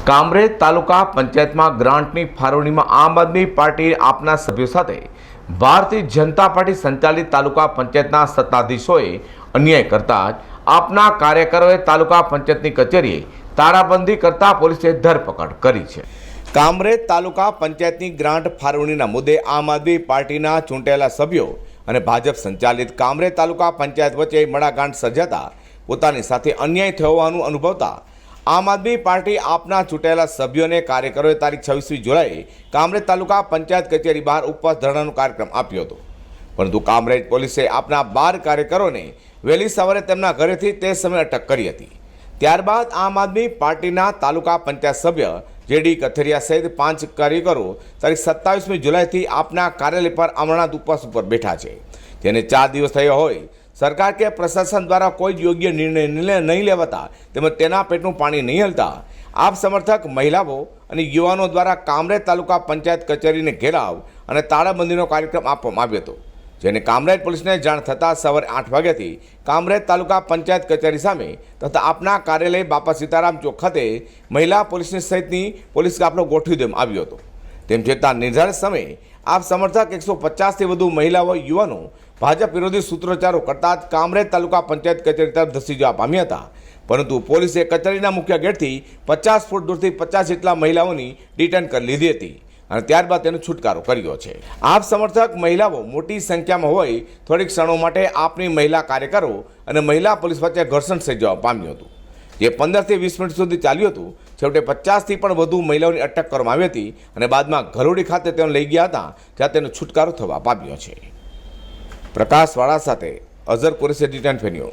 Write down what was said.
કામરેજ તાલુકા પંચાયતમાં ગ્રાન્ટની ફાળવણીમાં આમ આદમી પાર્ટી આપના સભ્યો સાથે ભારતીય જનતા પાર્ટી સંચાલિત તાલુકા પંચાયતના સત્તાધીશોએ અન્યાય કરતા આપના કાર્યકરોએ તાલુકા પંચાયતની કચેરીએ તારાબંધી કરતા પોલીસે ધરપકડ કરી છે. કામરેજ તાલુકા પંચાયતની ગ્રાન્ટ ફાળવણીના મુદ્દે આમ આદમી પાર્ટીના ચૂંટાયેલા સભ્યો અને ભાજપ સંચાલિત કામરેજ તાલુકા પંચાયત વચ્ચે મડાગાંઠ સર્જાતા પોતાની સાથે અન્યાય થયો હોવાનું અનુભવતા આમ આદમી પાર્ટી આપના ચૂંટાયેલા સભ્યોને કાર્યકરોએ તારીખ છવ્વીસમી જુલાઈએ કામરેજ તાલુકા પંચાયત કચેરી બહાર ઉપવાસ ધરણાનો કાર્યક્રમ આપ્યો હતો. પરંતુ કામરેજ પોલીસે આપના બાર કાર્યકરોને વહેલી સવારે તેમના ઘરેથી તે સમયે અટક કરી હતી. ત્યારબાદ આમ આદમી પાર્ટીના તાલુકા પંચાયત સભ્ય જેડી કથરિયા સહિત પાંચ કાર્યકરો તારીખ સત્તાવીસમી જુલાઈથી આપના કાર્યાલય પર અમરનાથ ઉપવાસ ઉપર બેઠા છે. જેને ચાર દિવસ થયો હોય સરકાર કે પ્રશાસન દ્વારા કોઈ જ યોગ્ય નિર્ણય નહીં લેવાતા તેમજ તેના પેટનું પાણી નહીં હલતા. આપ સમર્થક મહિલાઓ અને યુવાનો દ્વારા કામરેજ તાલુકા પંચાયત કચેરીને ઘેરાવ અને તાળાબંધીનો કાર્યક્રમ આપવામાં આવ્યો હતો, જેને કામરેજ પોલીસને જાણ થતાં સવારે આઠ વાગ્યાથી કામરેજ તાલુકા પંચાયત કચેરી સામે તથા આપના કાર્યાલય બાપા સીતારામ ચોક ખાતે મહિલા પોલીસની સહિતની પોલીસ કાફલો ગોઠવી દેવામાં આવ્યો હતો. તેમ છતાં નિર્ધારિત સમયે આપ સમર્થક એકસો પચાસથી વધુ મહિલાઓ, યુવાનો ભાજપ વિરોધી સૂત્રોચ્ચારો કરતા જ કામરેજ તાલુકા પંચાયત કચેરી તરફ ધસી જવા પામ્યા હતા. પરંતુ પોલીસે કચેરીના મુખ્ય ગેટથી પચાસ ફૂટ દૂરથી પચાસ જેટલા મહિલાઓની ડિટેન કરી લીધી હતી અને ત્યારબાદ તેનો છુટકારો કર્યો છે. આપ સમર્થક મહિલાઓ મોટી સંખ્યામાં હોય થોડીક ક્ષણો માટે આપની મહિલા કાર્યકરો અને મહિલા પોલીસ વચ્ચે ઘર્ષણ થઈ જવા પામ્યું હતું. જે પંદરથી વીસ મિનિટ સુધી ચાલ્યું હતું. છેવટે પચાસથી પણ વધુ મહિલાઓની અટક કરવામાં આવી હતી અને બાદમાં ઘરોડી ખાતે તેઓ લઈ ગયા હતા, જ્યાં તેનો છુટકારો થવા પામ્યો છે. પ્રકાશવાળા સાથે અઝર કુરેશી ડિટેન ફેન્યો.